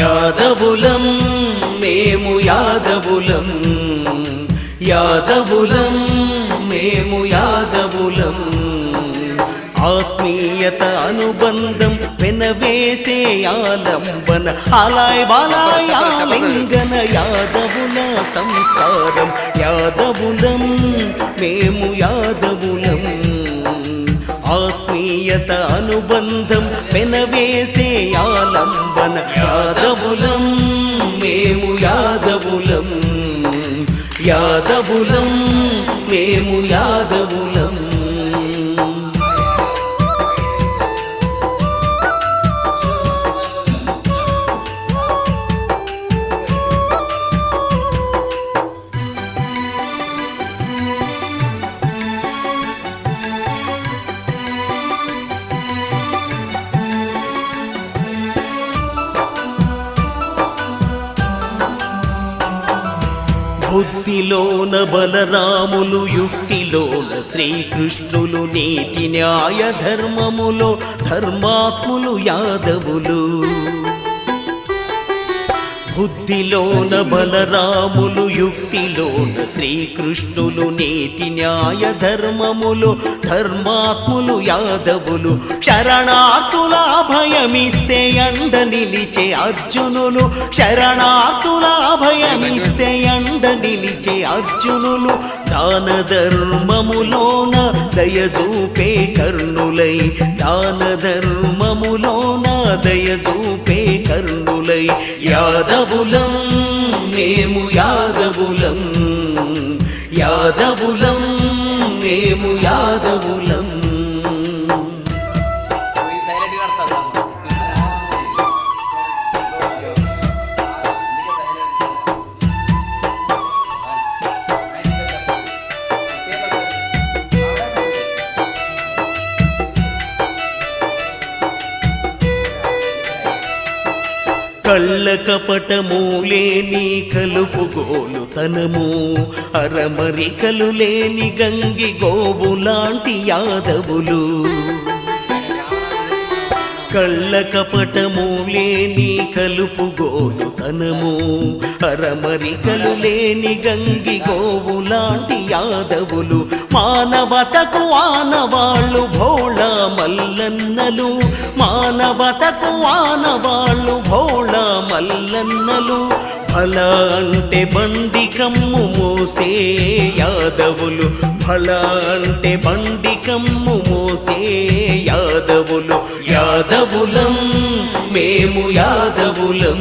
యాదవులం మేము యాదవులం. యాదవులం మేము యాదవులం. ఆత్మీయత అనుబంధం వెనవేసే ఆలంబన అలాయ్ బాలాయాలింగన యాదవుల సంస్కారం. యాదవులం మేము యాదవులం. ఆత్మీయత అనుబంధం పెనవేసే ఆలంబన. యాదవులం మేము యాదవులం. యాదవులం మేము యాదవులం. బుద్ధిలోన బలరాములు యుక్తిలోన శ్రీకృష్ణులు నీతి న్యాయ ధర్మములో ధర్మాత్ములు యాదవులు. బుద్ధిలోన బలరాములు యుక్తిలోన శ్రీకృష్ణులు నీతి న్యాయ ధర్మములు ధర్మాత్ములు యాదవులు. శరణార్థుల అభయమిస్తే అండ నిలిచే అర్జునులు శరణార్థుల అభయమిస్తే అండ అర్జునులు దాన ధర్మములోన దయజూపే కర్ణులై. దాన ధర్మములోన దయజూపే కర్ణులై. యాదవులం మేము యాదవులం. యాదవులం మేము యాదవులం. కళ్ళ కపటములేని కలుపుగోలు తనము అరమరికలు లేని గంగి గోవు లాంటి యాదవులు. కళ్ళ కపటములేని కలుపుగోలు తనము అరమరికలు లేని గంగి గోవు లాంటి యాదవులు. మానవతకు ఆనవాళ్ళు భోళ మల్లన్నలు మానవతకు ఆనవాళ్ళు భో మల్లన్నలు ఫల అంటే బండి కమ్ము మోసే యాదవులు. ఫల అంటే బండి కమ్ము మోసే యాదవులు. యాదవులం మేము యాదవులం.